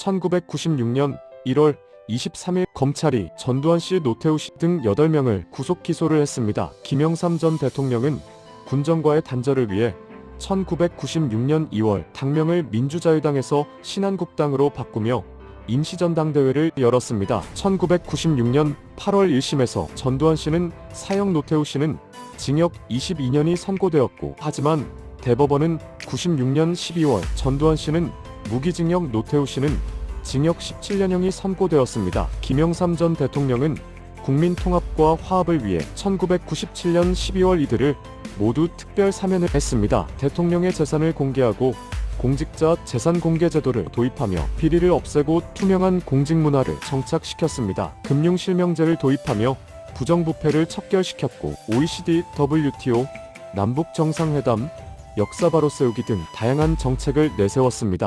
1996년 1월 23일 검찰이 전두환 씨, 노태우 씨 등 8명을 구속 기소를 했습니다. 김영삼 전 대통령은 군정과의 단절을 위해 1996년 2월 당명을 민주자유당에서 신한국당으로 바꾸며 임시전당대회를 열었습니다. 1996년 8월 1심에서 전두환 씨는 사형 노태우 씨는 징역 22년이 선고되었고 하지만 대법원은 96년 12월 전두환 씨는 무기징역 노태우 씨는 징역 17년형이 선고되었습니다. 김영삼 전 대통령은 국민 통합과 화합을 위해 1997년 12월 이들을 모두 특별 사면을 했습니다. 대통령의 재산을 공개하고 공직자 재산 공개 제도를 도입하며 비리를 없애고 투명한 공직 문화를 정착시켰습니다. 금융 실명제를 도입하며 부정부패를 척결시켰고 OECD, WTO, 남북 정상회담, 역사 바로 세우기 등 다양한 정책을 내세웠습니다.